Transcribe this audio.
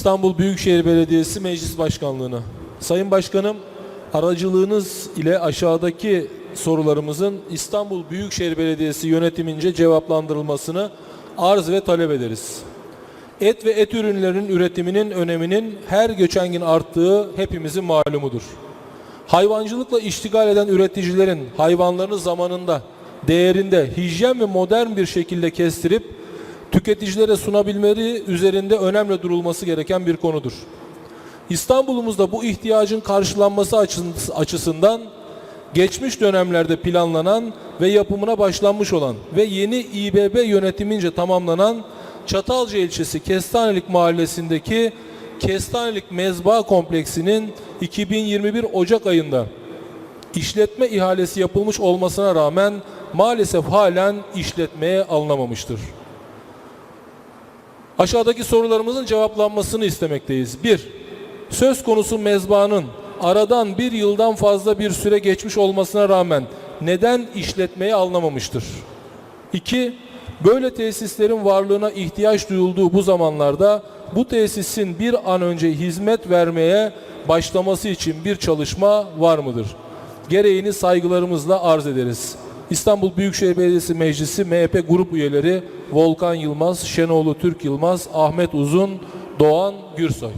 İstanbul Büyükşehir Belediyesi Meclis Başkanlığı'na. Sayın Başkanım, aracılığınız ile aşağıdaki sorularımızın İstanbul Büyükşehir Belediyesi yönetimince cevaplandırılmasını arz ve talep ederiz. Et ve et ürünlerinin üretiminin öneminin her geçen gün arttığı hepimizin malumudur. Hayvancılıkla iştigal eden üreticilerin hayvanlarını zamanında, değerinde, hijyen ve modern bir şekilde kestirip tüketicilere sunabilmeleri üzerinde önemli durulması gereken bir konudur. İstanbul'umuzda bu ihtiyacın karşılanması açı- açısından geçmiş dönemlerde planlanan ve yapımına başlanmış olan ve yeni İBB yönetimince tamamlanan Çatalca ilçesi Kestanelik mahallesindeki Kestanelik Mezba Kompleksinin 2021 Ocak ayında işletme ihalesi yapılmış olmasına rağmen maalesef halen işletmeye alınamamıştır. Aşağıdaki sorularımızın cevaplanmasını istemekteyiz. 1. Söz konusu mezbanın aradan bir yıldan fazla bir süre geçmiş olmasına rağmen neden işletmeye alınamamıştır? 2. Böyle tesislerin varlığına ihtiyaç duyulduğu bu zamanlarda bu tesisin bir an önce hizmet vermeye başlaması için bir çalışma var mıdır? Gereğini saygılarımızla arz ederiz. İstanbul Büyükşehir Belediyesi Meclisi MHP grup üyeleri Volkan Yılmaz, Şenoğlu Türk Yılmaz, Ahmet Uzun, Doğan Gürsoy.